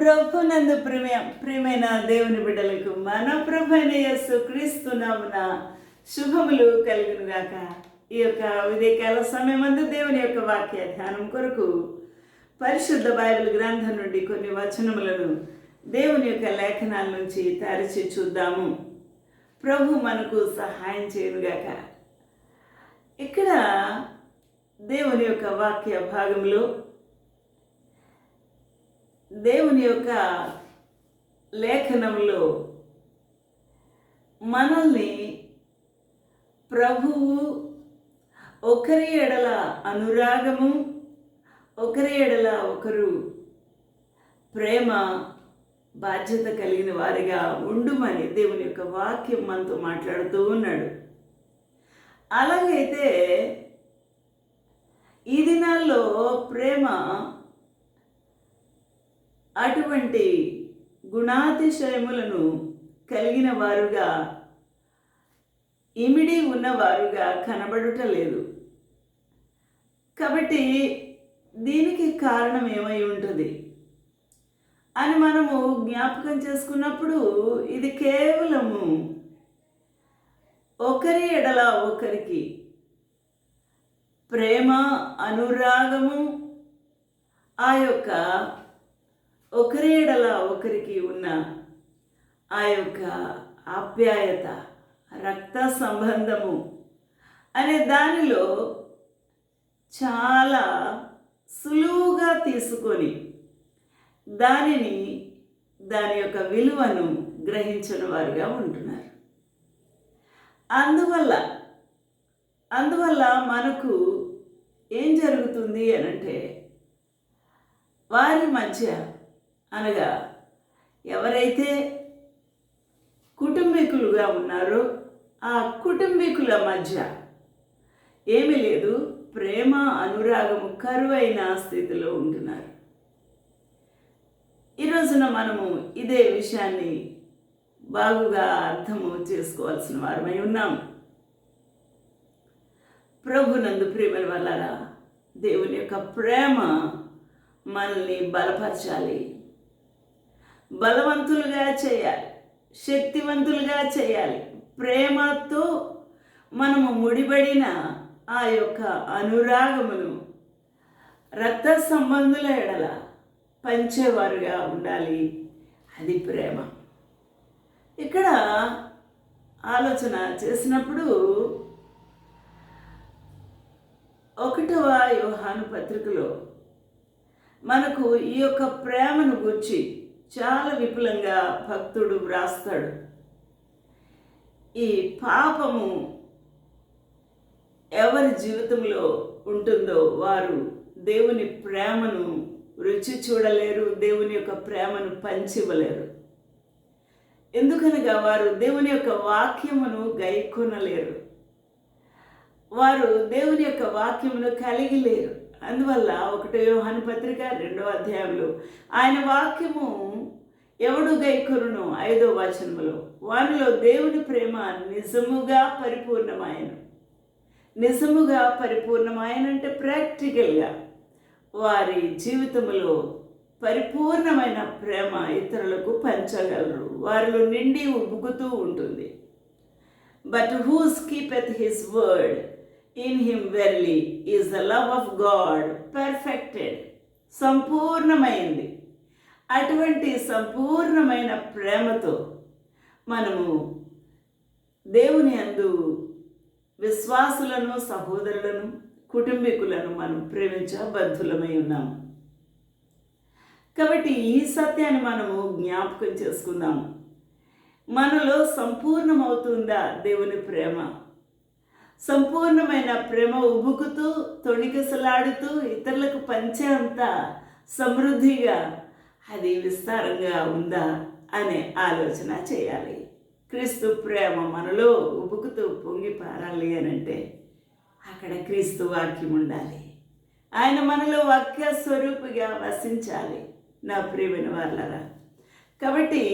ప్రభునందు ప్రేమ ప్రియమైన దేవుని బిడ్డలకు మన ప్రభైన యస్సు క్రీస్తు నామున శుభములు కలుగును గాక ఈ యొక్క ఉదయకాల సమయమందు దేవుని యొక్క వాక్య ధ్యానం కొరకు పరిశుద్ధ బైబిల్ గ్రంథం నుండి కొన్ని వచనములను దేవుని యొక్క లేఖనాల నుంచి తరిచి చూద్దాము. ప్రభు మనకు సహాయం చేయనుగాక. ఇక్కడ దేవుని యొక్క వాక్య భాగంలో దేవుని యొక్క లేఖనంలో మనల్ని ప్రభువు ఒకరి ఎడల అనురాగము ఒకరి ఎడల ఒకరు ప్రేమ బాధ్యత కలిగిన వారిగా ఉండుమని దేవుని యొక్క వాక్యం మనతో మాట్లాడుతూ ఉన్నాడు. అలాగైతే ఈ దినాల్లో ప్రేమ అటువంటి గుణాతిశయములను కలిగిన వారుగా ఇమిడి ఉన్నవారుగా కనబడుట లేదు. కాబట్టి దీనికి కారణం ఏమై ఉంటుంది? అని మనము జ్ఞాపకం చేసుకున్నప్పుడు ఇది కేవలము ఒకరి ఎడల ఒకరికి ప్రేమ అనురాగము ఆ యొక్క ఒకరేడల ఒకరికి ఉన్న ఆ యొక్క ఆప్యాయత రక్త సంబంధము అనే దానిలో చాలా సులువుగా తీసుకొని దానిని దాని యొక్క విలువను గ్రహించిన వారుగా ఉంటున్నారు. అందువల్ల అందువల్ల మనకు ఏం జరుగుతుంది అనంటే వారి మధ్య అనగా ఎవరైతే కుటుంబీకులుగా ఉన్నారో ఆ కుటుంబీకుల మధ్య ఏమీ లేదు ప్రేమ అనురాగము కరువైన స్థితిలో ఉంటున్నారు. ఈ రోజున మనము ఇదే విషయాన్ని బాగుగా అర్థము చేసుకోవాల్సిన వారమై ఉన్నాం. ప్రభునందు ప్రేమల వల్ల దేవుని యొక్క ప్రేమ మనల్ని బలపరచాలి. బలవంతులుగా చేయాలి శక్తివంతులుగా చేయాలి. ప్రేమతో మనము ముడిబడిన ఆ యొక్క అనురాగమును రక్త సంబంధుల ఎడల పంచేవారుగా ఉండాలి. అది ప్రేమ. ఇక్కడ ఆలోచన చేసినప్పుడు ఒకటవ యోహాను పత్రికలో మనకు ఈ యొక్క ప్రేమను గుర్చి చాలా విపులంగా భక్తుడు వ్రాస్తాడు. ఈ పాపము ఎవరి జీవితంలో ఉంటుందో వారు దేవుని ప్రేమను రుచి చూడలేరు దేవుని యొక్క ప్రేమను పంచివ్వలేరు. ఎందుకనగా వారు దేవుని యొక్క వాక్యమును గైకొనలేరు. వారు దేవుని యొక్క వాక్యమును కలిగి లేరు. అందువల్ల ఒకటో యోహాను పత్రిక రెండో అధ్యాయంలో ఆయన వాక్యము ఎవడు గైకురును ఐదో వచనములో వారిలో దేవుని ప్రేమ నిజముగా పరిపూర్ణమాయను. నిజముగా పరిపూర్ణమాయనంటే ప్రాక్టికల్గా వారి జీవితంలో పరిపూర్ణమైన ప్రేమ ఇతరులకు పంచగలరు. వారిలో నిండి ఉబ్బుకుతూ ఉంటుంది. But whoso keepeth his word in him verily is the love of God perfected సంపూర్ణమైంది. అటువంటి సంపూర్ణమైన ప్రేమతో మనము దేవుని అందు విశ్వాసులను సహోదరులను కుటుంబీకులను మనం ప్రేమించబద్ధులమై ఉన్నాము కాబట్టి ఈ సత్యాన్ని మనము జ్ఞాపకం చేసుకుందాము మనలో సంపూర్ణమవుతుందా దేవుని ప్రేమ? సంపూర్ణమైన ప్రేమ ఉబుకుతూ తొణికిసలాడుతూ ఇతరులకు పంచే అంత సమృద్ధిగా అది విస్తారంగా ఉందా అనే ఆలోచన చేయాలి. క్రీస్తు ప్రేమ మనలో ఉబుకుతూ పొంగి పారాలి అని అంటే అక్కడ క్రీస్తు వాక్యం ఉండాలి. ఆయన మనలో వాక్య స్వరూపిగా వసించాలి. నా ప్రియమైన వాళ్ళరా కాబట్టి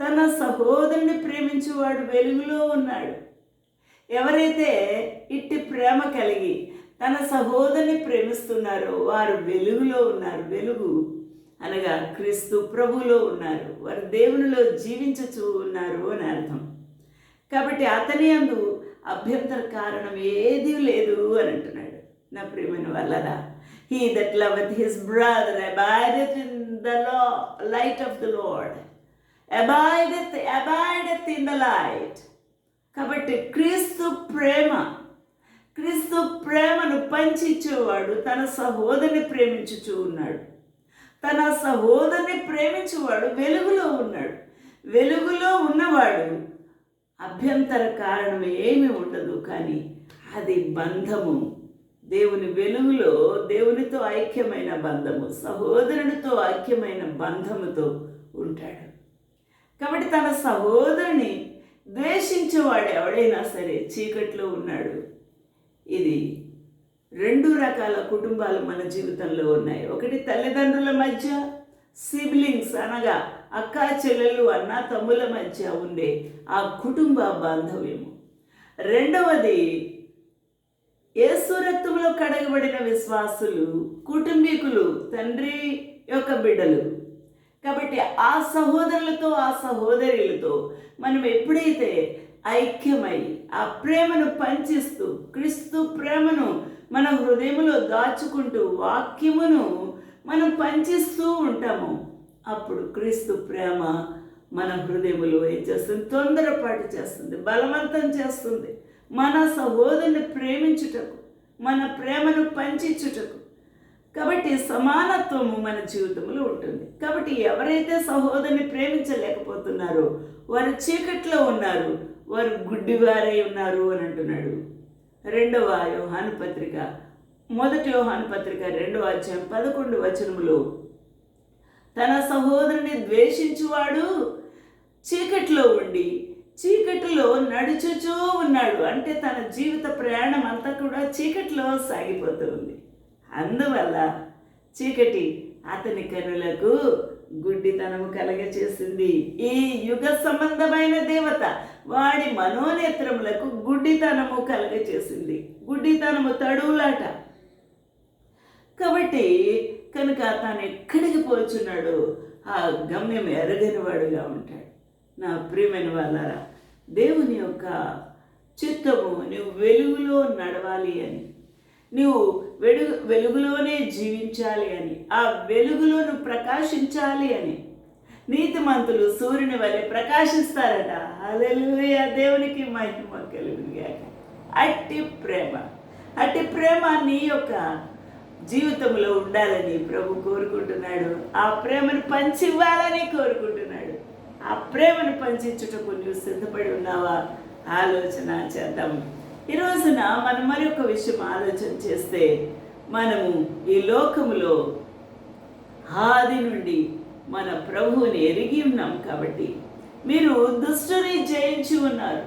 తన సహోదరుని ప్రేమించేవాడు వెలుగులో ఉన్నాడు. ఎవరైతే ఇట్టి ప్రేమ కలిగి తన సహోదరుని ప్రేమిస్తున్నారో వారు వెలుగులో ఉన్నారు. వెలుగు అనగా క్రీస్తు ప్రభులో ఉన్నారు. వారు దేవునిలో జీవించచూ ఉన్నారు అని అర్థం. కాబట్టి అతని అందు అభ్యంతర కారణం ఏది లేదు అని అంటున్నాడు. నా ప్రియమైన వల్లరా he that love his brother abideth in the lo light of the Lord abideth abideth in the light కాబట్టి క్రీస్తు ప్రేమ క్రీస్తు ప్రేమను పంచిచ్చేవాడు తన సహోదరిని ప్రేమించుచూ ఉన్నాడు. తన సహోదరిని ప్రేమించేవాడు వెలుగులో ఉన్నాడు. వెలుగులో ఉన్నవాడు అభ్యంతర కారణం ఏమి ఉండదు కానీ అది బంధము. దేవుని వెలుగులో దేవునితో ఐక్యమైన బంధము సహోదరునితో ఐక్యమైన బంధముతో ఉంటాడు. కాబట్టి తన సహోదరుని ద్వేషించేవాడు ఎవడైనా సరే చీకట్లో ఉన్నాడు. ఇది రెండు రకాల కుటుంబాలు మన జీవితంలో ఉన్నాయి. ఒకటి తల్లిదండ్రుల మధ్య సిబ్లింగ్స్ అనగా అక్క చెల్లెలు అన్న తమ్ముల మధ్య ఉండే ఆ కుటుంబ బాంధవ్యము. రెండవది ఏసురక్తంలో కడగబడిన విశ్వాసులు కుటుంబీకులు తండ్రి యొక్క బిడ్డలు. కాబట్టి ఆ సహోదరులతో ఆ సహోదరులతో మనం ఎప్పుడైతే ఐక్యమై ఆ ప్రేమను పంచిస్తూ క్రీస్తు ప్రేమను మన హృదయంలో దాచుకుంటూ వాక్యమును మనం పంచిస్తూ ఉంటాము. అప్పుడు క్రీస్తు ప్రేమ మన హృదయంలో ఏం చేస్తుంది తొందరపాటు చేస్తుంది బలవంతం చేస్తుంది. మన సహోదరుని ప్రేమించుటకు మన ప్రేమను పంచుటకు కాబట్టి సమానత్వము మన జీవితంలో ఉంటుంది. కాబట్టి ఎవరైతే సహోదరుని ప్రేమించలేకపోతున్నారో వారు చీకట్లో ఉన్నారు వారు గుడ్డివారై ఉన్నారు అని అంటున్నాడు రెండవ యోహాను పత్రిక. మొదటి యోహాను పత్రిక రెండవ అధ్యాయం పదకొండు వచనములో. తన సహోదరుని ద్వేషించువాడు చీకట్లో ఉండి చీకటిలో నడుచుచూ ఉన్నాడు. అంటే తన జీవిత ప్రయాణం అంతా కూడా చీకటిలో సాగిపోతూ ఉంది. అందువల్ల చీకటి అతని కనులకు గుడ్డితనము కలగచేసింది ఈ యుగ సంబంధమైన దేవత వాడి మనోనేత్రములకు గుడ్డితనము కలగచేసింది గుడ్డితనము తడువులాట. కాబట్టి కనుక తాను ఎక్కడికి పోచున్నాడు ఆ గమ్యం ఎరగని వాడుగా ఉంటాడు. నా ప్రియమైన వాళ్ళారా దేవుని యొక్క చిత్తము నువ్వు వెలుగులో నడవాలి అని. నువ్వు వెలుగు వెలుగులోనే జీవించాలి అని ఆ వెలుగులోను ప్రకాశించాలి అని. నీతిమంతులు సూర్యుని వలె ప్రకాశిస్తారట. అలెలుయ దేవునికి మహిమ కలుగుగాక అట్టి ప్రేమ. అట్టి ప్రేమ నీ యొక్క జీవితంలో ఉండాలని ప్రభు కోరుకుంటున్నాడు. ఆ ప్రేమను పంచివ్వాలని కోరుకుంటున్నాడు. ఆ ప్రేమను పంచించుటకు నువ్వు సిద్ధపడి ఉన్నావా? ఆలోచన చేద్దాం. ఈ రోజున మనం మరి ఒక విషయం ఆలోచన చేస్తే మనము ఈ లోకములో ఆది నుండి మన ప్రభువుని ఎరిగి ఉన్నాం కాబట్టి మీరు దుష్టుని జయించి ఉన్నారు.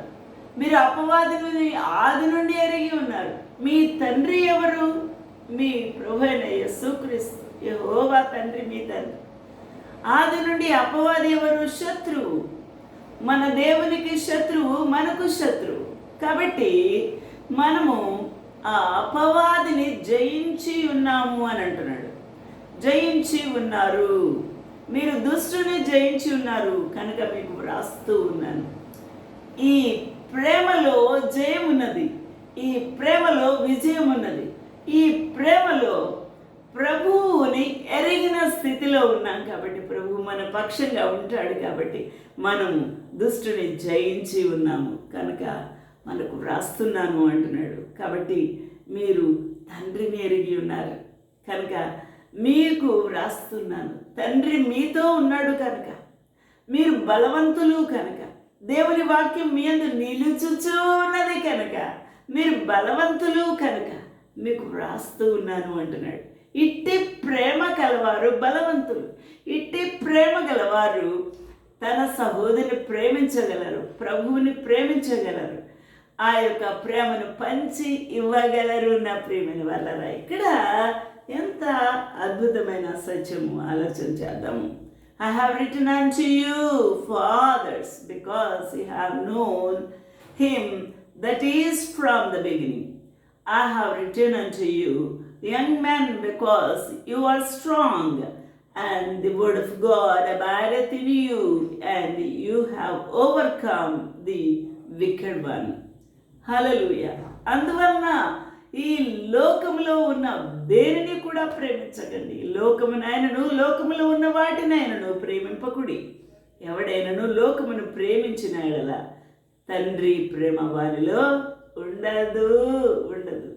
మీరు అపవాదిని ఆది నుండి ఎరిగి ఉన్నారు. మీ తండ్రి ఎవరు? మీ ప్రభు అయిన యేసుక్రీస్తు. యహోవా తండ్రి మీ తండ్రి. ఆది నుండి అపవాది ఎవరు? శత్రువు. మన దేవునికి శత్రువు మనకు శత్రువు. కాబట్టి మనము ఆ అపవాదిని జయించి ఉన్నాము అని అంటున్నాడు. జయించి ఉన్నారు. మీరు దుష్టుని జయించి ఉన్నారు. కనుక మీకు వ్రాస్తూ ఉన్నాను. ఈ ప్రేమలో జయం ఉన్నది. ఈ ప్రేమలో విజయం ఉన్నది. ఈ ప్రేమలో ప్రభువుని ఎరిగిన స్థితిలో ఉన్నాం కాబట్టి ప్రభు మన పక్షంగా ఉంటాడు కాబట్టి మనము దుష్టుని జయించి ఉన్నాము. కనుక మనకు వ్రాస్తున్నాను అంటున్నాడు. కాబట్టి మీరు తండ్రిని ఎరిగి ఉన్నారు. కనుక మీకు వ్రాస్తున్నాను. తండ్రి మీతో ఉన్నాడు కనుక. మీరు బలవంతులు కనుక. దేవుని వాక్యం మీ అందు నిలుచుచూ ఉన్నది కనుక. మీరు బలవంతులు కనుక. మీకు వ్రాస్తూ ఉన్నాను అంటున్నాడు. ఇట్టి ప్రేమ కలవారు బలవంతులు. ఇట్టి ప్రేమ గలవారు తన సహోదరిని ప్రేమించగలరు. ప్రభువుని ప్రేమించగలరు. ఆ యొక్క ప్రేమను పంచి ఇవ్వగలరు నా ప్రేమని వల్లరా. ఇక్కడ ఎంత అద్భుతమైన సత్యము ఆలోచన చేద్దాము. I have written unto you fathers because you have known him that is from the beginning I have written unto you young man because you are strong and the word of God abideth in you and you have overcome the wicked one hallelujah అందువలన ఈ లోకములో ఉన్న దేనిని కూడా ప్రేమించకండి. లోకమునైనను లోకములో ఉన్న వాటినైనను ప్రేమింపకుడి. ఎవడైనను లోకమును ప్రేమించిన ఎడల తండ్రి ప్రేమ వారిలో ఉండదు ఉండదు.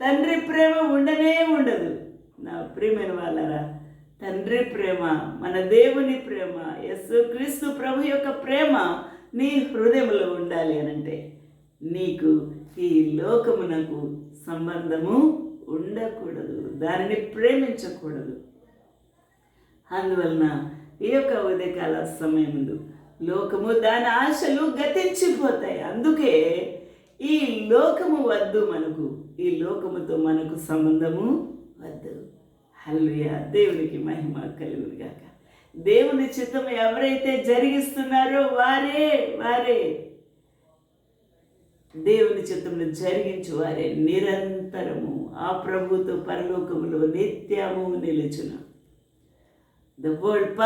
తండ్రి ప్రేమ ఉండనే ఉండదు. నా ప్రియమైన వాళ్ళరా తండ్రి ప్రేమ మన దేవుని ప్రేమ యస్సు క్రీస్తు ప్రభు యొక్క ప్రేమ నీ హృదయంలో ఉండాలి అనంటే. నీకు ఈ లోకమునకు సంబంధము ఉండకూడదు దానిని ప్రేమించకూడదు. అందువలన ఈ యొక్క ఉదయకాల సమయముందు లోకము దాని ఆశలు గతించిపోతాయి. అందుకే ఈ లోకము వద్దు మనకు ఈ లోకముతో మనకు సంబంధము వద్దు. హల్లుయా దేవునికి మహిమ కలుగుగాక దేవుని చిత్తం ఎవరైతే జరిగిస్తున్నారో వారే వారే. దేవుని చిత్తమును జరిగించు వారే నిరంతరము. ఆ ప్రభుతో పరలోకములో నిత్యము నిలుచును. The world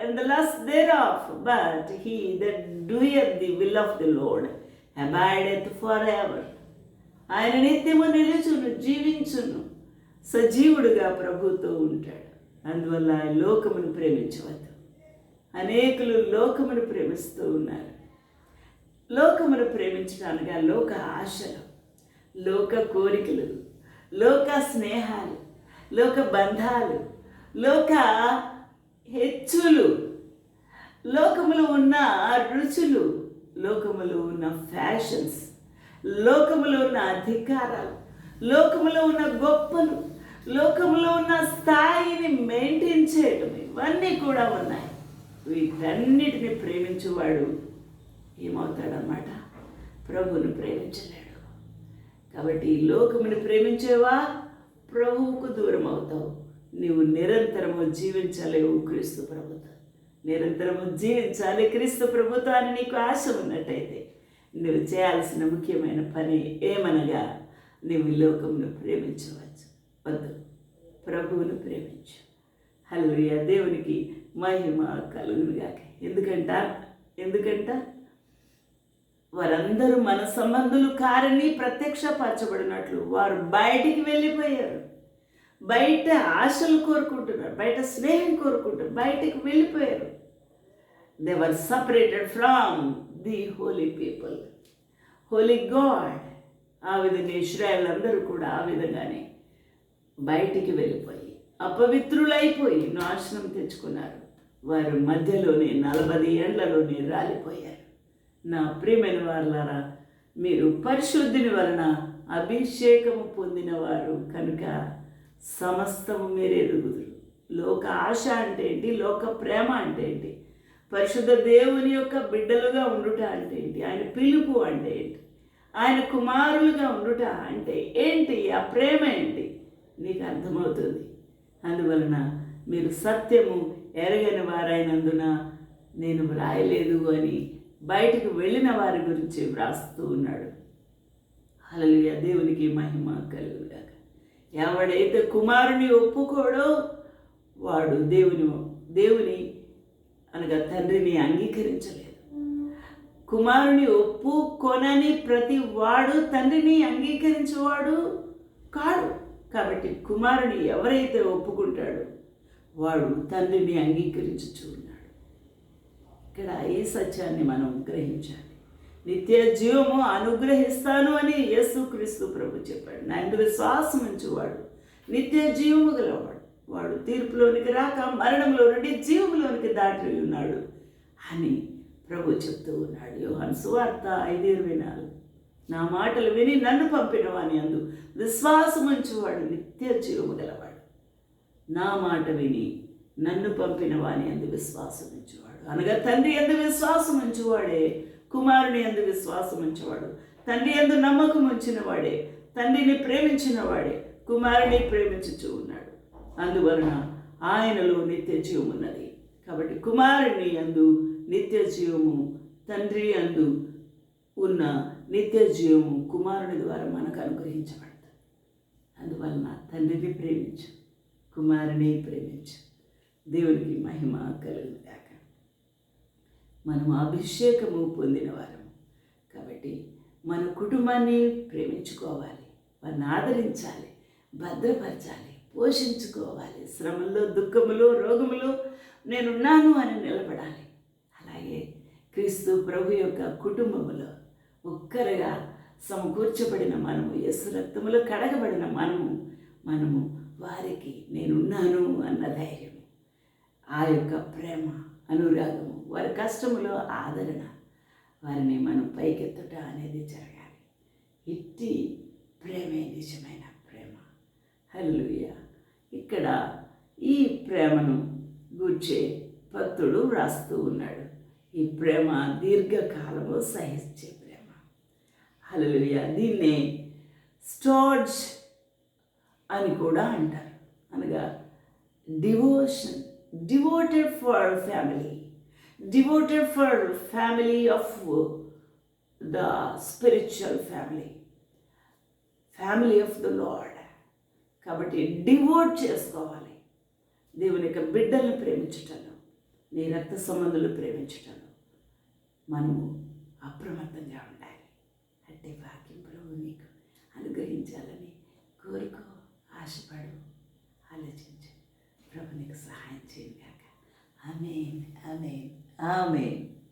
and the lust thereof but he that that the will of the Lord Lord for ever ఆయన నిత్యము నిలుచును జీవించును. సజీవుడుగా ప్రభుతో ఉంటాడు. అందువల్ల లోకమును ప్రేమించవద్దు. అనేకులు లోకమును ప్రేమిస్తూ ఉన్నారు. లోకమును ప్రేమించడానిగా లోక ఆశలు లోక కోరికలు లోక స్నేహాలు లోక బంధాలు లోక హెచ్చులు లోకములో ఉన్న రుచులు లోకములో ఉన్న ఫ్యాషన్స్ లోకములో ఉన్న అధికారాలు లోకములో ఉన్న గొప్పలు లోకములో ఉన్న స్థాయిని మెయింటైన్ చేయడం ఇవన్నీ కూడా ఉన్నాయి. వీటన్నిటిని ప్రేమించేవాడు ఏమవుతాడనమాట ప్రభువును ప్రేమించలేడు. కాబట్టి ఈ లోకముని ప్రేమించేవా? ప్రభువుకు దూరం అవుతావు నీవు నిరంతరము జీవించలేవు క్రీస్తు ప్రభుత్వం నిరంతరము జీవించాలి క్రీస్తు ప్రభుత్వాన్ని నీకు ఆశ ఉన్నట్టయితే నువ్వు చేయాల్సిన ముఖ్యమైన పని ఏమనగా నువ్వు ఈ లోకమును ప్రేమించవచ్చు. వద్దు. ప్రభువును ప్రేమించు. హల్లుయ దేవునికి మహిమ కలుగునుగాక. ఎందుకంట? ఎందుకంట? వారందరూ మన సంబంధులు కారని ప్రత్యక్షపరచబడినట్లు వారు బయటికి వెళ్ళిపోయారు. బయట ఆశలు కోరుకుంటున్నారు బయట స్నేహం కోరుకుంటున్నారు బయటికి వెళ్ళిపోయారు. They were separated from the holy people holy God ఆ విధంగా ఇస్రాయల్ అందరూ కూడా ఆ విధంగానే బయటికి వెళ్ళిపోయి అపవిత్రులైపోయి నాశనం తెచ్చుకున్నారు. వారు మధ్యలోనే నలభై ఏండ్లలోనే రాలిపోయారు. నా ప్రియమైన వారులారా మీరు పరిశుద్ధిని వలన అభిషేకము పొందినవారు కనుక సమస్తము మీరే ఎదుగుదురు లోక ఆశ అంటే ఏంటి? లోక ప్రేమ అంటే ఏంటి? పరిశుద్ధ దేవుని యొక్క బిడ్డలుగా ఉండుట అంటే ఏంటి? ఆయన పిలుపు అంటే ఏంటి? ఆయన కుమారులుగా ఉండుట అంటే ఏంటి? ఆ ప్రేమ ఏంటి? నీకు అర్థమవుతుంది. అందువలన మీరు సత్యము ఎరగని వారైనందున నేను వ్రాయలేదు అని బయటికి వెళ్ళిన వారి గురించి వ్రాస్తూ ఉన్నాడు. హల్లెలూయా దేవునికి మహిమ కలుగుగాక. ఎవడైతే కుమారుని ఒప్పుకోడో వాడు దేవుని దేవుని అనగా తండ్రిని అంగీకరించలేదు. కుమారుని ఒప్పుకొనని ప్రతి వాడు తండ్రిని అంగీకరించేవాడు కాడు. కాబట్టి కుమారుని ఎవరైతే ఒప్పుకుంటాడో వాడు తండ్రిని అంగీకరించుచూ ఇక్కడ ఈ సత్యాన్ని మనం గ్రహించాలి? నిత్య జీవము అనుగ్రహిస్తాను అని యేసుక్రీస్తు ప్రభు చెప్పాడు. నా ఇందు విశ్వాసం ఉంచువాడు. నిత్య జీవము గలవాడు. వాడు తీర్పులోనికి రాక మరణంలో నుండి జీవములోనికి దాటి ఉన్నాడు అని ప్రభు చెప్తూ ఉన్నాడు. యోహాన్ సువార్త ఐదు ఇరవై నాలుగు. నా మాటలు విని నన్ను పంపిన వాని అందు విశ్వాసం ఉంచువాడు నిత్య జీవము గలవాడు. నా మాట విని నన్ను పంపిన వాని అందు విశ్వాసం ఉంచువాడు. అనగా తండ్రి ఎందు విశ్వాసం ఉంచువాడే కుమారుని ఎందు విశ్వాసం ఉంచేవాడు. తండ్రి ఎందు నమ్మకం ఉంచిన వాడే తండ్రిని ప్రేమించిన వాడే కుమారుని ప్రేమించుచూ ఉన్నాడు. అందువలన ఆయనలో నిత్య జీవం ఉన్నది. కాబట్టి కుమారుని అందు నిత్య జీవము తండ్రి అందు ఉన్న నిత్య జీవము కుమారుని ద్వారా మనకు అనుగ్రహించబడుతుంది అందువలన తండ్రిని ప్రేమించు కుమారుని ప్రేమించు. దేవునికి మహిమ కలిగి మనం అభిషేకము పొందిన వారము. కాబట్టి మన కుటుంబాన్ని ప్రేమించుకోవాలి వారిని ఆదరించాలి భద్రపరచాలి పోషించుకోవాలి. శ్రమల్లో దుఃఖములో రోగములో నేనున్నాను అని నిలబడాలి. అలాగే క్రీస్తు ప్రభు యొక్క కుటుంబములో ఒక్కరుగా సమకూర్చబడిన మనము యస్సు రక్తములో కడగబడిన మనము మనము వారికి నేనున్నాను అన్న ధైర్యం ఆ యొక్క ప్రేమ అనురాగము వారి కష్టములో ఆదరణ వారిని మనం పైకెత్తుట అనేది జరగాలి. ఇట్టి ప్రేమే నిజమైన ప్రేమ. హల్లుయ ఇక్కడ ఈ ప్రేమను గూర్చే భక్తుడు వ్రాస్తూ ఉన్నాడు. ఈ ప్రేమ దీర్ఘకాలము సహించే ప్రేమ. హలలుయ దీన్నే స్టార్జ్ అని కూడా అంటారు. అనగా devotion devoted for family. Devoted for family of the spiritual family family of the Lord కాబట్టి డివోట్ చేసుకోవాలి. దేవుని యొక్క బిడ్డలను ప్రేమించటంలో నీ రక్త సంబంధులు ప్రేమించటంలో మనము అప్రమత్తంగా ఉండాలి. అంటే వాక్యం ప్రభు నీకు అనుగ్రహించాలని కోరుకో ఆశపడు ఆలోచించు. ప్రభు నీకు సహాయం చేయగాక అమేన్ అమేన్ Amém.